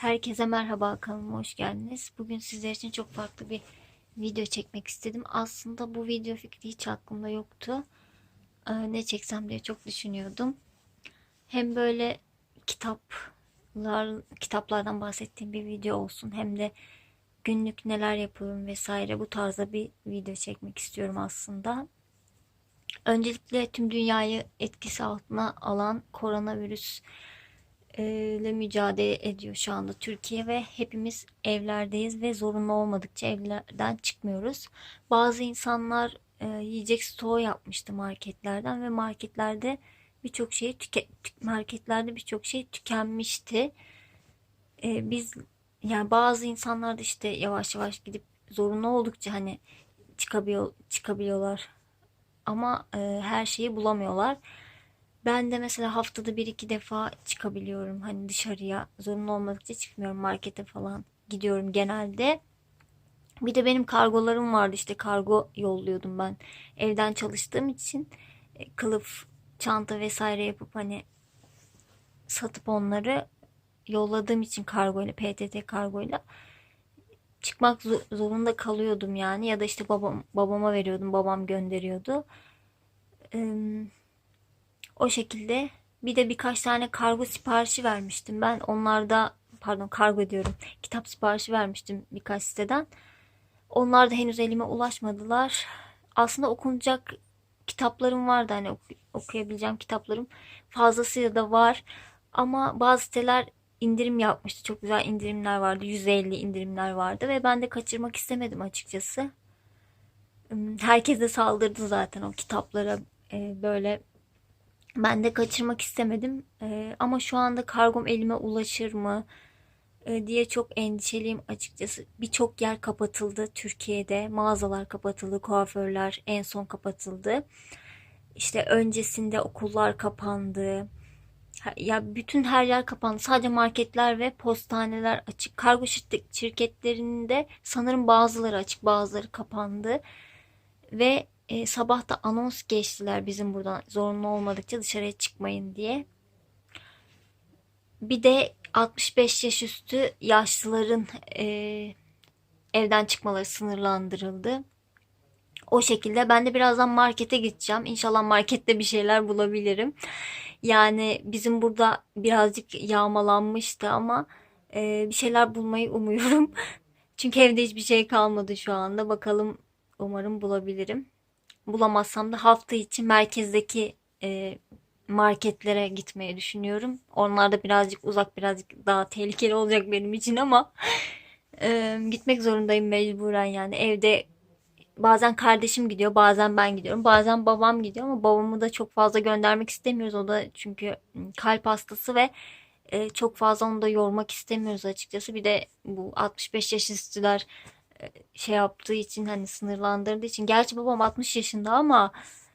Herkese merhaba kanalıma hoş geldiniz. Bugün sizler için çok farklı bir video çekmek istedim. Aslında bu video fikri hiç aklımda yoktu. Ee, ne çeksem diye çok düşünüyordum. Hem böyle kitaplar kitaplardan bahsettiğim bir video olsun hem de günlük neler yapıyorum vesaire bu tarzda bir video çekmek istiyorum aslında. Öncelikle tüm dünyayı etkisi altına alan koronavirüs ile mücadele ediyor şu anda Türkiye ve hepimiz evlerdeyiz ve zorunlu olmadıkça evlerden çıkmıyoruz. Bazı insanlar e, yiyecek stoğu yapmıştı marketlerden ve marketlerde birçok şey tüke, marketlerde birçok şey tükenmişti. E, biz yani bazı insanlar da işte yavaş yavaş gidip zorunlu oldukça hani çıkabiliyor çıkabiliyorlar ama e, her şeyi bulamıyorlar. Ben de mesela haftada bir iki defa çıkabiliyorum. Hani dışarıya zorunlu olmadıkça çıkmıyorum. Markete falan gidiyorum genelde. Bir de benim kargolarım vardı işte kargo yolluyordum ben. Evden çalıştığım için e, kılıf, çanta vesaire yapıp hani satıp onları yolladığım için kargoyla, PTT kargoyla çıkmak zorunda kalıyordum yani ya da işte babam babama veriyordum, babam gönderiyordu. Ee, o şekilde bir de birkaç tane kargo siparişi vermiştim ben. Onlarda pardon kargo diyorum. Kitap siparişi vermiştim birkaç siteden. Onlar da henüz elime ulaşmadılar. Aslında okunacak kitaplarım vardı hani ok- okuyabileceğim kitaplarım fazlasıyla da var. Ama bazı siteler indirim yapmıştı. Çok güzel indirimler vardı. 150 indirimler vardı ve ben de kaçırmak istemedim açıkçası. Herkes de saldırdı zaten o kitaplara böyle ben de kaçırmak istemedim. Ee, ama şu anda kargom elime ulaşır mı ee, diye çok endişeliyim açıkçası. Birçok yer kapatıldı Türkiye'de. Mağazalar kapatıldı, kuaförler en son kapatıldı. İşte öncesinde okullar kapandı. Ya bütün her yer kapandı. Sadece marketler ve postaneler açık. Kargo şirketlerinde sanırım bazıları açık, bazıları kapandı. Ve e, sabah da anons geçtiler bizim buradan zorunlu olmadıkça dışarıya çıkmayın diye. Bir de 65 yaş üstü yaşlıların e, evden çıkmaları sınırlandırıldı. O şekilde ben de birazdan markete gideceğim. İnşallah markette bir şeyler bulabilirim. Yani bizim burada birazcık yağmalanmıştı ama e, bir şeyler bulmayı umuyorum. Çünkü evde hiçbir şey kalmadı şu anda. Bakalım umarım bulabilirim bulamazsam da hafta içi merkezdeki e, marketlere gitmeyi düşünüyorum. Onlar da birazcık uzak, birazcık daha tehlikeli olacak benim için ama e, gitmek zorundayım mecburen yani. Evde bazen kardeşim gidiyor, bazen ben gidiyorum, bazen babam gidiyor ama babamı da çok fazla göndermek istemiyoruz. O da çünkü kalp hastası ve e, çok fazla onu da yormak istemiyoruz açıkçası. Bir de bu 65 yaş üstüler şey yaptığı için hani sınırlandırdığı için. Gerçi babam 60 yaşında ama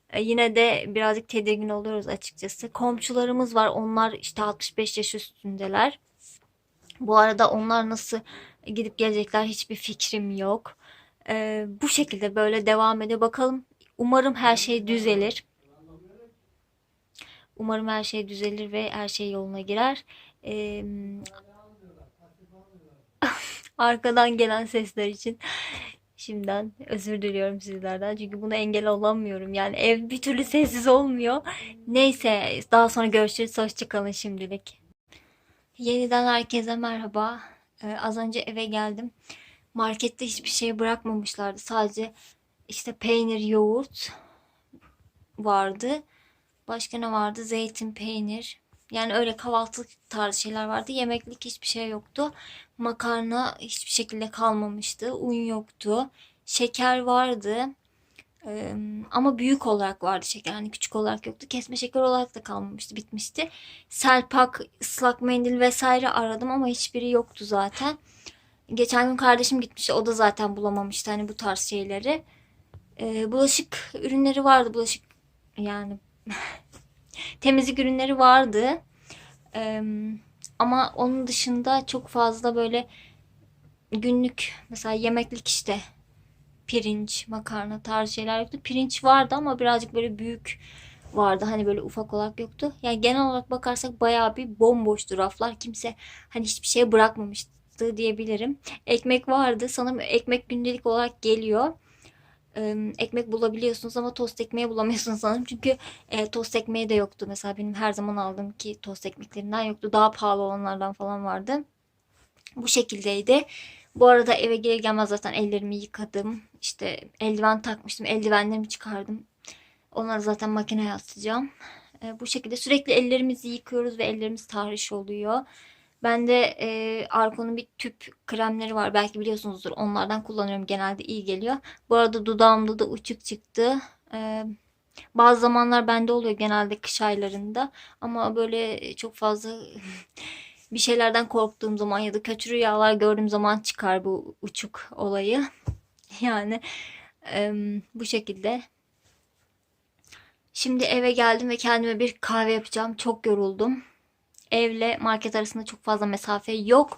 e, yine de birazcık tedirgin oluyoruz açıkçası. Komşularımız var. Onlar işte 65 yaş üstündeler. Bu arada onlar nasıl gidip gelecekler hiçbir fikrim yok. Ee, bu şekilde böyle devam ediyor. Bakalım. Umarım her şey düzelir. Umarım her şey düzelir ve her şey yoluna girer. Ee, arkadan gelen sesler için şimdiden özür diliyorum sizlerden. Çünkü buna engel olamıyorum. Yani ev bir türlü sessiz olmuyor. Neyse daha sonra görüşürüz. Hoşçakalın şimdilik. Yeniden herkese merhaba. Ee, az önce eve geldim. Markette hiçbir şey bırakmamışlardı. Sadece işte peynir, yoğurt vardı. Başka ne vardı? Zeytin, peynir, yani öyle kahvaltılık tarzı şeyler vardı. Yemeklik hiçbir şey yoktu. Makarna hiçbir şekilde kalmamıştı. Un yoktu. Şeker vardı. Ee, ama büyük olarak vardı şeker. Hani küçük olarak yoktu. Kesme şeker olarak da kalmamıştı. Bitmişti. Selpak, ıslak mendil vesaire aradım ama hiçbiri yoktu zaten. Geçen gün kardeşim gitmişti. O da zaten bulamamıştı hani bu tarz şeyleri. Ee, bulaşık ürünleri vardı. Bulaşık yani temizlik ürünleri vardı. Ee, ama onun dışında çok fazla böyle günlük mesela yemeklik işte pirinç, makarna tarzı şeyler yoktu. Pirinç vardı ama birazcık böyle büyük vardı. Hani böyle ufak olarak yoktu. Yani genel olarak bakarsak bayağı bir bomboştu raflar. Kimse hani hiçbir şey bırakmamıştı diyebilirim. Ekmek vardı. Sanırım ekmek gündelik olarak geliyor. Ekmek bulabiliyorsunuz ama tost ekmeği bulamıyorsunuz sanırım. Çünkü e, tost ekmeği de yoktu. Mesela benim her zaman aldığım ki tost ekmeklerinden yoktu. Daha pahalı olanlardan falan vardı. Bu şekildeydi. Bu arada eve gelir gelmez zaten ellerimi yıkadım. İşte eldiven takmıştım. Eldivenlerimi çıkardım. Onları zaten makineye atacağım. E, bu şekilde sürekli ellerimizi yıkıyoruz ve ellerimiz tahriş oluyor. Ben de e, Arko'nun bir tüp kremleri var. Belki biliyorsunuzdur. Onlardan kullanıyorum. Genelde iyi geliyor. Bu arada dudağımda da uçuk çıktı. E, bazı zamanlar bende oluyor genelde kış aylarında. Ama böyle çok fazla bir şeylerden korktuğum zaman ya da kötü rüyalar gördüğüm zaman çıkar bu uçuk olayı. Yani e, bu şekilde. Şimdi eve geldim ve kendime bir kahve yapacağım. Çok yoruldum. Evle market arasında çok fazla mesafe yok.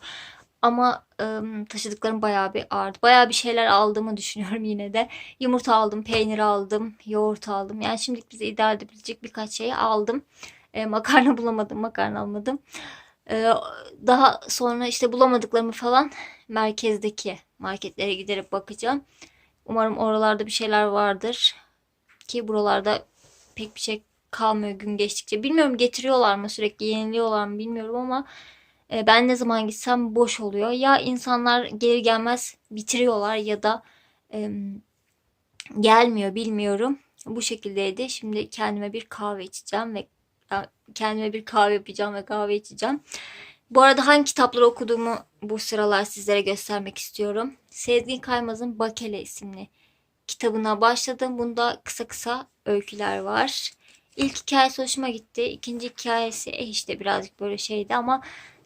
Ama ım, taşıdıklarım bayağı bir ağırdı. Bayağı bir şeyler aldığımı düşünüyorum yine de. Yumurta aldım, peynir aldım, yoğurt aldım. Yani şimdilik bize idare edebilecek birkaç şeyi aldım. E, makarna bulamadım, makarna almadım. E, daha sonra işte bulamadıklarımı falan merkezdeki marketlere giderek bakacağım. Umarım oralarda bir şeyler vardır. Ki buralarda pek bir şey kalmıyor gün geçtikçe. Bilmiyorum getiriyorlar mı sürekli yeniliyorlar mı bilmiyorum ama e, ben ne zaman gitsem boş oluyor. Ya insanlar geri gelmez bitiriyorlar ya da e, gelmiyor bilmiyorum. Bu şekildeydi. Şimdi kendime bir kahve içeceğim ve kendime bir kahve yapacağım ve kahve içeceğim. Bu arada hangi kitapları okuduğumu bu sıralar sizlere göstermek istiyorum. Sezgin Kaymaz'ın Bakele isimli kitabına başladım. Bunda kısa kısa öyküler var. İlk hikayesi hoşuma gitti. İkinci hikayesi eh işte birazcık böyle şeydi ama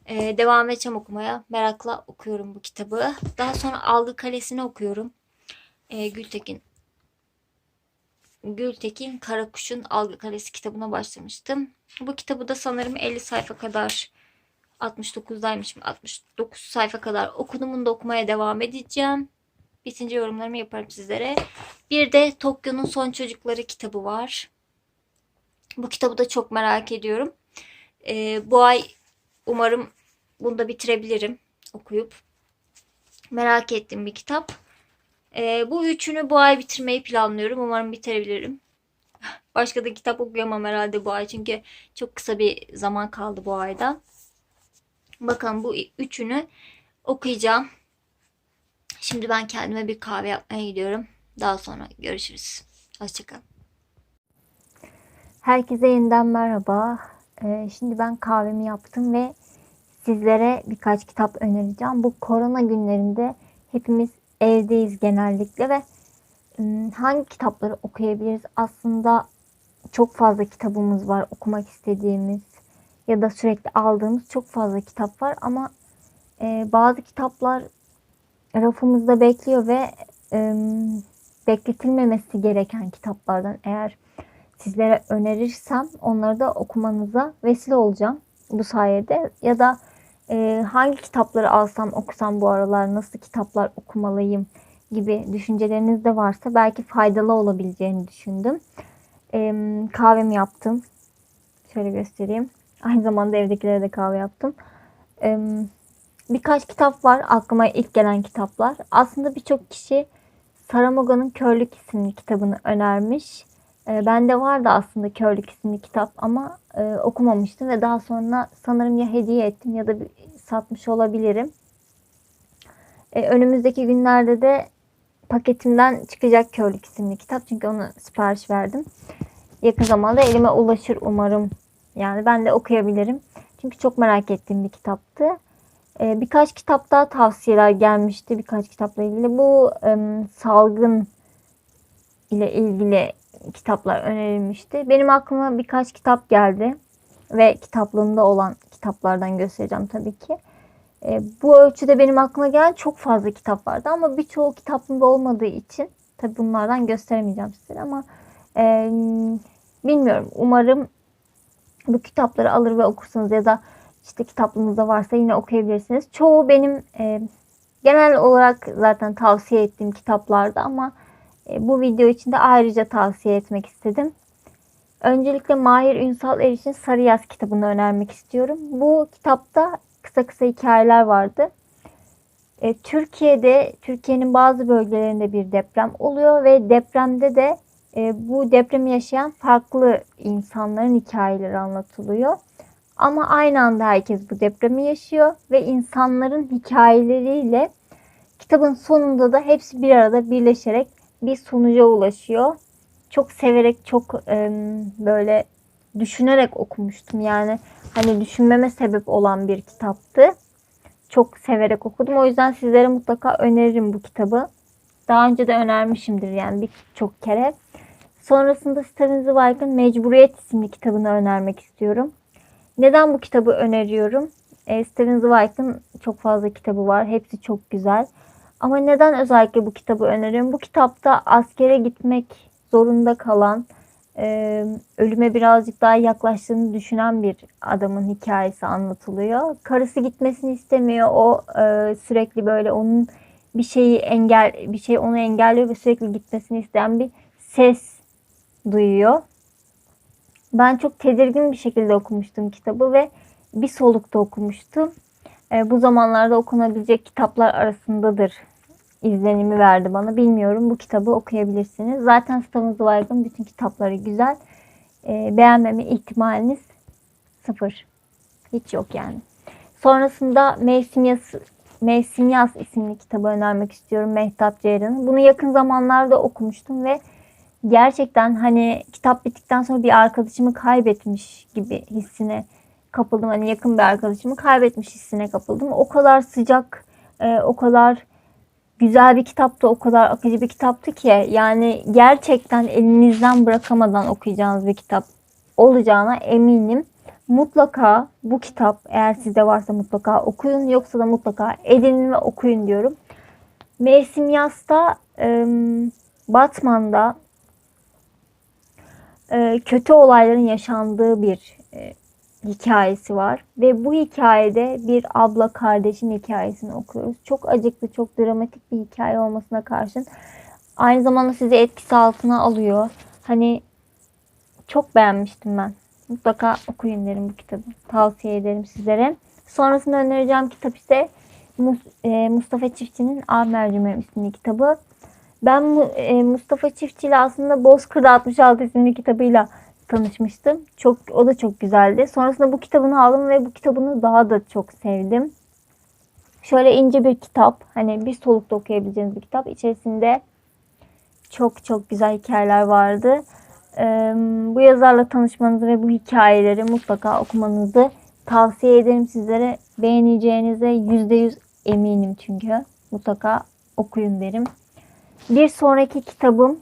e, devam edeceğim okumaya. Merakla okuyorum bu kitabı. Daha sonra Algı Kalesi'ni okuyorum. E, Gültekin Gültekin Karakuş'un Algı Kalesi kitabına başlamıştım. Bu kitabı da sanırım 50 sayfa kadar 69'daymışım. 69 sayfa kadar okudum. Bunu da okumaya devam edeceğim. Bitince yorumlarımı yaparım sizlere. Bir de Tokyo'nun Son Çocukları kitabı var. Bu kitabı da çok merak ediyorum. Ee, bu ay umarım bunu da bitirebilirim okuyup. Merak ettiğim bir kitap. Ee, bu üçünü bu ay bitirmeyi planlıyorum. Umarım bitirebilirim. Başka da kitap okuyamam herhalde bu ay. Çünkü çok kısa bir zaman kaldı bu ayda. Bakın bu üçünü okuyacağım. Şimdi ben kendime bir kahve yapmaya gidiyorum. Daha sonra görüşürüz. Hoşçakalın. Herkese yeniden merhaba. Ee, şimdi ben kahvemi yaptım ve sizlere birkaç kitap önereceğim. Bu korona günlerinde hepimiz evdeyiz genellikle ve hangi kitapları okuyabiliriz? Aslında çok fazla kitabımız var okumak istediğimiz ya da sürekli aldığımız çok fazla kitap var ama e, bazı kitaplar rafımızda bekliyor ve bekletilmemesi gereken kitaplardan eğer sizlere önerirsem onları da okumanıza vesile olacağım bu sayede. Ya da e, hangi kitapları alsam okusam bu aralar nasıl kitaplar okumalıyım gibi düşünceleriniz de varsa belki faydalı olabileceğini düşündüm. E, kahvemi yaptım. Şöyle göstereyim. Aynı zamanda evdekilere de kahve yaptım. E, birkaç kitap var aklıma ilk gelen kitaplar. Aslında birçok kişi Saramoga'nın Körlük isimli kitabını önermiş. E, bende vardı aslında Körlük isimli kitap ama e, okumamıştım ve daha sonra sanırım ya hediye ettim ya da bir, satmış olabilirim. E, önümüzdeki günlerde de paketimden çıkacak Körlük isimli kitap çünkü onu sipariş verdim. Yakın zamanda elime ulaşır umarım. Yani ben de okuyabilirim. Çünkü çok merak ettiğim bir kitaptı. E, birkaç kitap daha tavsiyeler gelmişti birkaç kitapla ilgili. Bu e, salgın ile ilgili kitaplar önerilmişti. Benim aklıma birkaç kitap geldi ve kitaplığımda olan kitaplardan göstereceğim tabii ki. E, bu ölçüde benim aklıma gelen çok fazla kitap vardı ama birçoğu kitabımda olmadığı için tabii bunlardan gösteremeyeceğim size ama e, bilmiyorum. Umarım bu kitapları alır ve okursunuz ya da işte kitaplığınızda varsa yine okuyabilirsiniz. Çoğu benim e, genel olarak zaten tavsiye ettiğim kitaplardı ama bu video için de ayrıca tavsiye etmek istedim. Öncelikle Mahir Ünsal Eriş'in Sarı Yaz kitabını önermek istiyorum. Bu kitapta kısa kısa hikayeler vardı. E, Türkiye'de, Türkiye'nin bazı bölgelerinde bir deprem oluyor ve depremde de e, bu depremi yaşayan farklı insanların hikayeleri anlatılıyor. Ama aynı anda herkes bu depremi yaşıyor ve insanların hikayeleriyle kitabın sonunda da hepsi bir arada birleşerek bir sonuca ulaşıyor. Çok severek, çok e, böyle düşünerek okumuştum. Yani hani düşünmeme sebep olan bir kitaptı. Çok severek okudum. O yüzden sizlere mutlaka öneririm bu kitabı. Daha önce de önermişimdir yani birçok kere. Sonrasında Steven Zweig'ın Mecburiyet isimli kitabını önermek istiyorum. Neden bu kitabı öneriyorum? E, Steven Zweig'ın çok fazla kitabı var. Hepsi çok güzel. Ama neden özellikle bu kitabı öneriyorum? Bu kitapta askere gitmek zorunda kalan, e, ölüme birazcık daha yaklaştığını düşünen bir adamın hikayesi anlatılıyor. Karısı gitmesini istemiyor. O e, sürekli böyle onun bir şeyi engel bir şey onu engelliyor ve sürekli gitmesini isteyen bir ses duyuyor. Ben çok tedirgin bir şekilde okumuştum kitabı ve bir solukta okumuştum. E, bu zamanlarda okunabilecek kitaplar arasındadır izlenimi verdi bana. Bilmiyorum bu kitabı okuyabilirsiniz. Zaten Steven Zweig'ın bütün kitapları güzel. E, beğenmeme ihtimaliniz sıfır. Hiç yok yani. Sonrasında Mevsim Yas, Mevsim Yaz isimli kitabı önermek istiyorum Mehtap Ceyran'ın. Bunu yakın zamanlarda okumuştum ve gerçekten hani kitap bittikten sonra bir arkadaşımı kaybetmiş gibi hissine kapıldım. Hani yakın bir arkadaşımı kaybetmiş hissine kapıldım. O kadar sıcak, e, o kadar güzel bir kitaptı, o kadar akıcı bir kitaptı ki yani gerçekten elinizden bırakamadan okuyacağınız bir kitap olacağına eminim. Mutlaka bu kitap eğer sizde varsa mutlaka okuyun yoksa da mutlaka edinin ve okuyun diyorum. Mevsim Yaz'da e, Batman'da kötü olayların yaşandığı bir hikayesi var. Ve bu hikayede bir abla kardeşin hikayesini okuyoruz. Çok acıklı, çok dramatik bir hikaye olmasına karşın aynı zamanda sizi etkisi altına alıyor. Hani çok beğenmiştim ben. Mutlaka okuyun derim bu kitabı. Tavsiye ederim sizlere. Sonrasında önereceğim kitap ise e, Mustafa Çiftçi'nin Av Mercimeğim isimli kitabı. Ben e, Mustafa Çiftçi ile aslında Bozkır'da 66 isimli kitabıyla tanışmıştım. Çok o da çok güzeldi. Sonrasında bu kitabını aldım ve bu kitabını daha da çok sevdim. Şöyle ince bir kitap. Hani bir solukta okuyabileceğiniz bir kitap. İçerisinde çok çok güzel hikayeler vardı. Ee, bu yazarla tanışmanızı ve bu hikayeleri mutlaka okumanızı tavsiye ederim sizlere. Beğeneceğinize %100 eminim çünkü. Mutlaka okuyun derim. Bir sonraki kitabım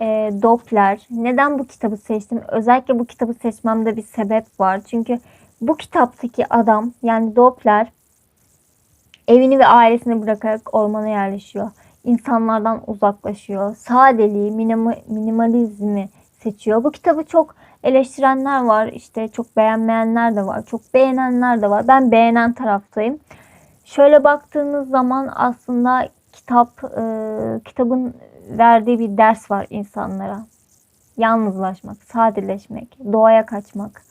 e, Doppler. Neden bu kitabı seçtim? Özellikle bu kitabı seçmemde bir sebep var. Çünkü bu kitaptaki adam yani Doppler evini ve ailesini bırakarak ormana yerleşiyor. İnsanlardan uzaklaşıyor. Sadeliği, minimalizmi seçiyor. Bu kitabı çok eleştirenler var. İşte çok beğenmeyenler de var. Çok beğenenler de var. Ben beğenen taraftayım. Şöyle baktığınız zaman aslında kitap e, kitabın verdiği bir ders var insanlara. Yalnızlaşmak, sadeleşmek, doğaya kaçmak,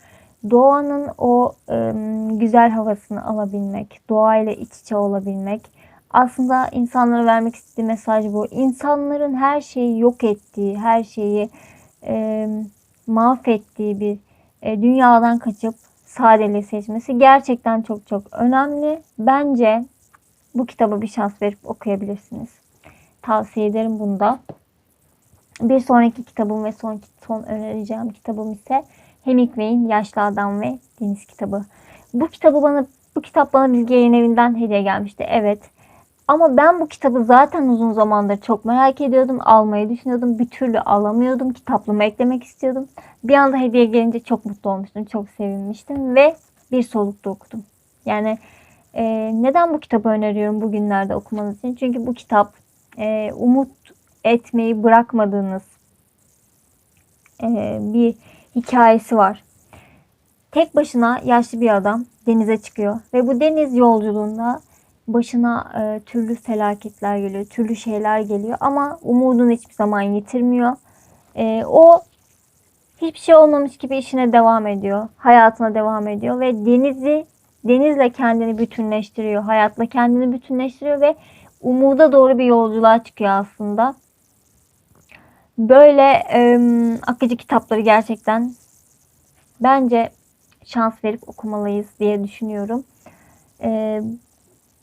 doğanın o e, güzel havasını alabilmek, doğayla iç içe olabilmek. Aslında insanlara vermek istediği mesaj bu. İnsanların her şeyi yok ettiği, her şeyi e, mahvettiği bir e, dünyadan kaçıp sadeliği seçmesi gerçekten çok çok önemli. Bence bu kitaba bir şans verip okuyabilirsiniz. Tavsiye ederim bunda. Bir sonraki kitabım ve son, son önereceğim kitabım ise Hemingway'in Yaşlı Adam ve Deniz kitabı. Bu kitabı bana bu kitap bana Bilge Yayın Evi'nden hediye gelmişti. Evet. Ama ben bu kitabı zaten uzun zamandır çok merak ediyordum. Almayı düşünüyordum. Bir türlü alamıyordum. Kitaplığıma eklemek istiyordum. Bir anda hediye gelince çok mutlu olmuştum. Çok sevinmiştim. Ve bir solukta okudum. Yani e, neden bu kitabı öneriyorum bugünlerde okumanız için? Çünkü bu kitap e, umut etmeyi bırakmadığınız e, bir hikayesi var. Tek başına yaşlı bir adam denize çıkıyor ve bu deniz yolculuğunda başına e, türlü felaketler geliyor, türlü şeyler geliyor ama umudunu hiçbir zaman yitirmiyor. E, o hiçbir şey olmamış gibi işine devam ediyor. Hayatına devam ediyor ve denizi denizle kendini bütünleştiriyor. Hayatla kendini bütünleştiriyor ve umuda doğru bir yolculuğa çıkıyor aslında. Böyle e, akıcı kitapları gerçekten bence şans verip okumalıyız diye düşünüyorum. E,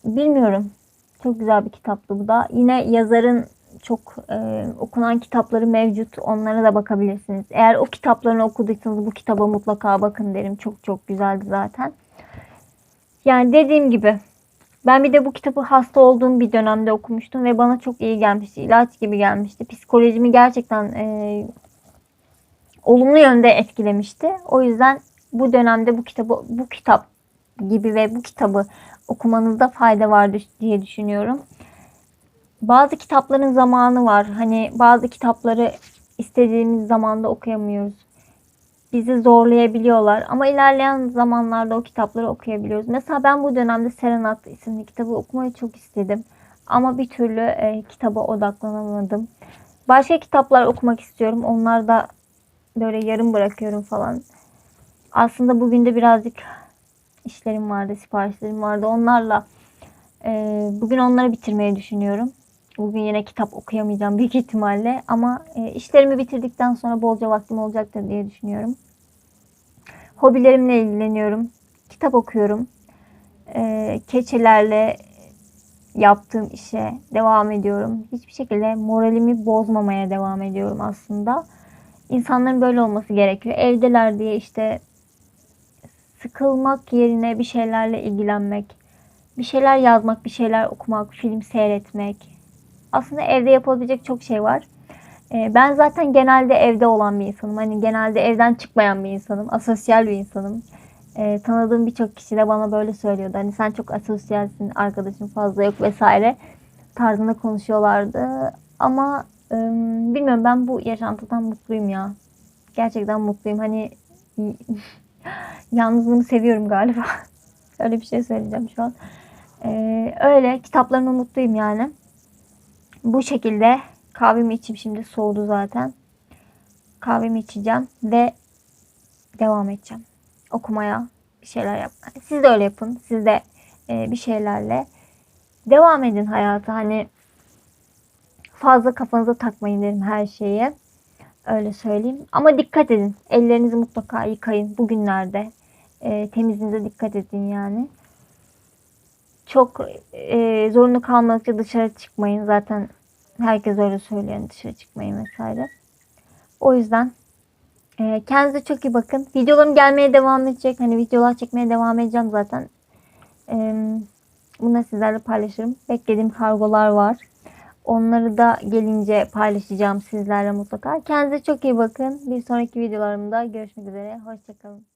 bilmiyorum. Çok güzel bir kitaptı bu da. Yine yazarın çok e, okunan kitapları mevcut. Onlara da bakabilirsiniz. Eğer o kitaplarını okuduysanız bu kitaba mutlaka bakın derim. Çok çok güzeldi zaten. Yani dediğim gibi ben bir de bu kitabı hasta olduğum bir dönemde okumuştum ve bana çok iyi gelmişti. İlaç gibi gelmişti. Psikolojimi gerçekten e, olumlu yönde etkilemişti. O yüzden bu dönemde bu kitabı bu kitap gibi ve bu kitabı okumanızda fayda var diye düşünüyorum. Bazı kitapların zamanı var. Hani bazı kitapları istediğimiz zamanda okuyamıyoruz. Bizi zorlayabiliyorlar ama ilerleyen zamanlarda o kitapları okuyabiliyoruz. Mesela ben bu dönemde Serenat isimli kitabı okumayı çok istedim. Ama bir türlü e, kitaba odaklanamadım. Başka kitaplar okumak istiyorum. Onlar da böyle yarım bırakıyorum falan. Aslında bugün de birazcık işlerim vardı, siparişlerim vardı. Onlarla e, bugün onları bitirmeyi düşünüyorum. Bugün yine kitap okuyamayacağım büyük ihtimalle ama e, işlerimi bitirdikten sonra bolca vaktim olacaktır diye düşünüyorum. Hobilerimle ilgileniyorum. Kitap okuyorum. E, keçelerle yaptığım işe devam ediyorum. Hiçbir şekilde moralimi bozmamaya devam ediyorum aslında. İnsanların böyle olması gerekiyor. Evdeler diye işte sıkılmak yerine bir şeylerle ilgilenmek, bir şeyler yazmak, bir şeyler okumak, film seyretmek. Aslında evde yapılabilecek çok şey var. Ee, ben zaten genelde evde olan bir insanım. Hani genelde evden çıkmayan bir insanım. Asosyal bir insanım. Ee, tanıdığım birçok kişi de bana böyle söylüyordu. Hani sen çok asosyalsin, arkadaşın fazla yok vesaire tarzında konuşuyorlardı. Ama bilmiyorum ben bu yaşantıdan mutluyum ya. Gerçekten mutluyum. Hani yalnızlığımı seviyorum galiba. Öyle bir şey söyleyeceğim şu an. Ee, öyle kitaplarımı mutluyum yani. Bu şekilde kahvemi içeyim şimdi soğudu zaten. Kahvemi içeceğim ve devam edeceğim okumaya bir şeyler yapmaya. Siz de öyle yapın. Siz de e, bir şeylerle devam edin hayata. Hani fazla kafanıza takmayın derim her şeyi. Öyle söyleyeyim. Ama dikkat edin. Ellerinizi mutlaka yıkayın bugünlerde. E, temizliğinize dikkat edin yani. Çok e, zorunlu kalmadıkça dışarı çıkmayın. Zaten herkes öyle söylüyor. Yani dışarı çıkmayın vesaire. O yüzden e, kendinize çok iyi bakın. Videolarım gelmeye devam edecek. Hani videolar çekmeye devam edeceğim zaten. E, bunları sizlerle paylaşırım. Beklediğim kargolar var. Onları da gelince paylaşacağım sizlerle mutlaka. Kendinize çok iyi bakın. Bir sonraki videolarımda görüşmek üzere. Hoşçakalın.